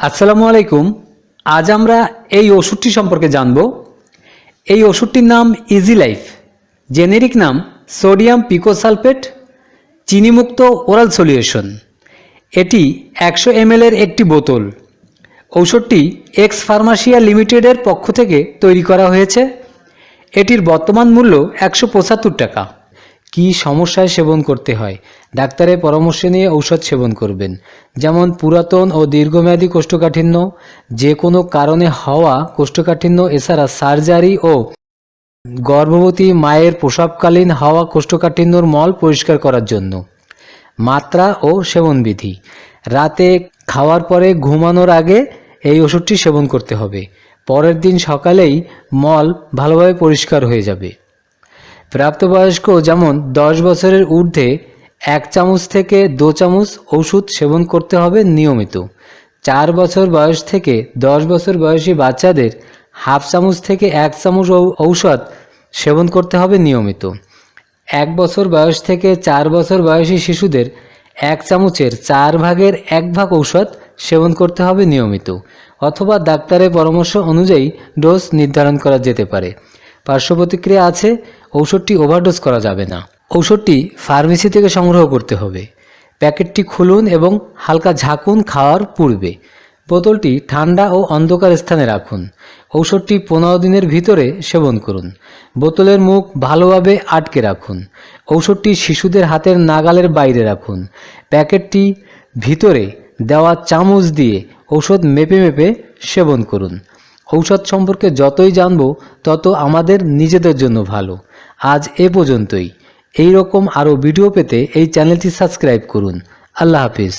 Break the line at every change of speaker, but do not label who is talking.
আসসালামু আলাইকুম। আজ আমরা এই ওষুধটি সম্পর্কে জানব। এই ওষুধটির নাম ইজি লাইফ জেনেরিক নাম সোডিয়াম পিকোসালফেট, চিনিমুক্ত ওরাল সলিউশন। এটি একশো এর একটি বোতল। ঔষধটি এক্স ফার্মাসিয়া লিমিটেডের পক্ষ থেকে তৈরি করা হয়েছে। এটির বর্তমান মূল্য একশো পঁচাত্তর টাকা। কি সমস্যায় সেবন করতে হয়? ডাক্তারের পরামর্শ নিয়ে ঔষধ সেবন করবেন। যেমন পুরাতন ও দীর্ঘমেয়াদী কোষ্ঠকাঠিন্য যে কোনো কারণে হওয়া কোষ্ঠকাঠিন্য, এছাড়া সার্জারি ও গর্ভবতী মায়ের প্রসবকালীন হওয়া কোষ্ঠকাঠিন্যর মল পরিষ্কার করার জন্য। মাত্রা ও সেবনবিধি। রাতে খাওয়ার পরে ঘুমানোর আগে এই ওষুধটি সেবন করতে হবে। পরের দিন সকালেই মল ভালোভাবে পরিষ্কার হয়ে যাবে। প্রাপ্তবয়স্ক যেমন দশ বছরের ঊর্ধ্বে এক চামচ থেকে দু চামচ ওষুধ সেবন করতে হবে নিয়মিত। চার বছর বয়স থেকে দশ বছর বয়সী বাচ্চাদের হাফ চামচ থেকে এক চামচ ঔষধ সেবন করতে হবে নিয়মিত। এক বছর বয়স থেকে চার বছর বয়সী শিশুদের এক চামচের চার ভাগের এক ভাগ ঔষধ সেবন করতে হবে নিয়মিত। অথবা ডাক্তারের পরামর্শ অনুযায়ী ডোজ নির্ধারণ করা যেতে পারে। পার্শ্ব প্রতিক্রিয়া আছে, ঔষধটি ওভারডোজ করা যাবে না। ঔষধটি ফার্মেসি থেকে সংগ্রহ করতে হবে। প্যাকেটটি খুলুন এবং হালকা ঝাঁকুন খাওয়ার পূর্বে। বোতলটি ঠান্ডা ও অন্ধকার স্থানে রাখুন। ঔষধটি পনেরো দিনের ভিতরে সেবন করুন। বোতলের মুখ ভালোভাবে আটকে রাখুন। ঔষধটি শিশুদের হাতের নাগালের বাইরে রাখুন। প্যাকেটটি ভিতরে দেওয়া চামচ দিয়ে ঔষধ মেপে মেপে সেবন করুন। ঔষধ সম্পর্কে যতই জানব, তত আমাদের নিজেদের জন্য ভালো। আজ এ পর্যন্তই। এই রকম আরও ভিডিও পেতে এই চ্যানেলটি সাবস্ক্রাইব করুন। আল্লাহ হাফিজ।